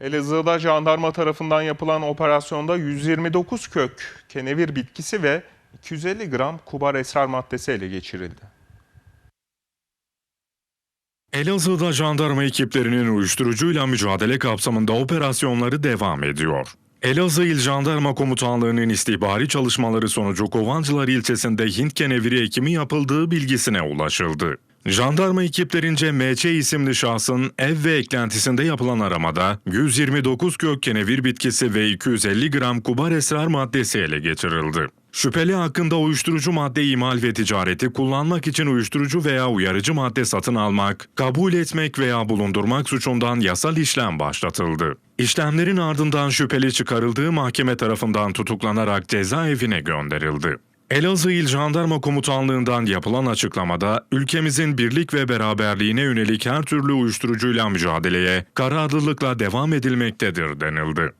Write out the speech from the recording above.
Elazığ'da jandarma tarafından yapılan operasyonda 129 kök kenevir bitkisi ve 250 gram kubar esrar maddesi ele geçirildi. Elazığ'da jandarma ekiplerinin uyuşturucuyla mücadele kapsamında operasyonları devam ediyor. Elazığ İl Jandarma Komutanlığı'nın istihbari çalışmaları sonucu Kovancılar ilçesinde Hint keneviri ekimi yapıldığı bilgisine ulaşıldı. Jandarma ekiplerince MC isimli şahsın ev ve eklentisinde yapılan aramada 129 kök kenevir bitkisi ve 250 gram kubar esrar maddesi ele geçirildi. Şüpheli hakkında uyuşturucu madde imal ve ticareti kullanmak için uyuşturucu veya uyarıcı madde satın almak, kabul etmek veya bulundurmak suçundan yasal işlem başlatıldı. İşlemlerin ardından şüpheli çıkarıldığı mahkeme tarafından tutuklanarak cezaevine gönderildi. Elazığ İl Jandarma Komutanlığı'ndan yapılan açıklamada ülkemizin birlik ve beraberliğine yönelik her türlü uyuşturucuyla mücadeleye kararlılıkla devam edilmektedir denildi.